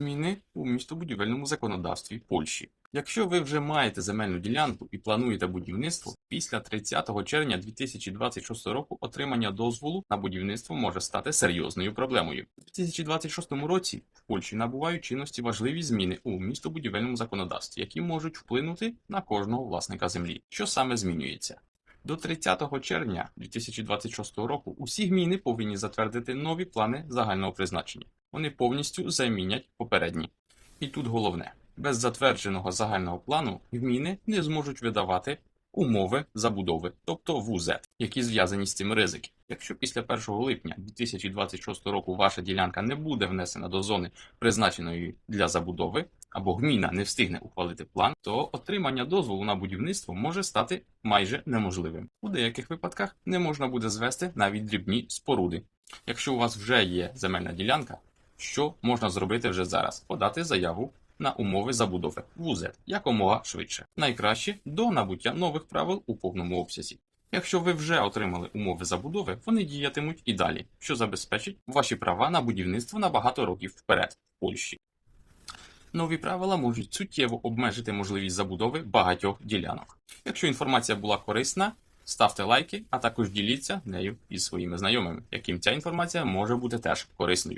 Зміни у містобудівельному законодавстві Польщі. Якщо ви вже маєте земельну ділянку і плануєте будівництво, після 30 червня 2026 року отримання дозволу на будівництво може стати серйозною проблемою. У 2026 році в Польщі набувають чинності важливі зміни у містобудівельному законодавстві, які можуть вплинути на кожного власника землі. Що саме змінюється? До 30 червня 2026 року усі гміни повинні затвердити нові плани загального призначення. Вони повністю замінять попередні. І тут головне: без затвердженого загального плану гміни не зможуть видавати умови забудови, тобто ВУЗ, які зв'язані з цим ризики. Якщо після 1 липня 2026 року ваша ділянка не буде внесена до зони, призначеної для забудови, або гміна не встигне ухвалити план, то отримання дозволу на будівництво може стати майже неможливим. У деяких випадках не можна буде звести навіть дрібні споруди. Якщо у вас вже є земельна ділянка, що можна зробити вже зараз? Подати заяву на умови забудови ВУЗ якомога швидше. Найкраще до набуття нових правил у повному обсязі. Якщо ви вже отримали умови забудови, вони діятимуть і далі, що забезпечить ваші права на будівництво на багато років вперед в Польщі. Нові правила можуть суттєво обмежити можливість забудови багатьох ділянок. Якщо інформація була корисна, ставте лайки, а також діліться нею із своїми знайомими, яким ця інформація може бути теж корисною.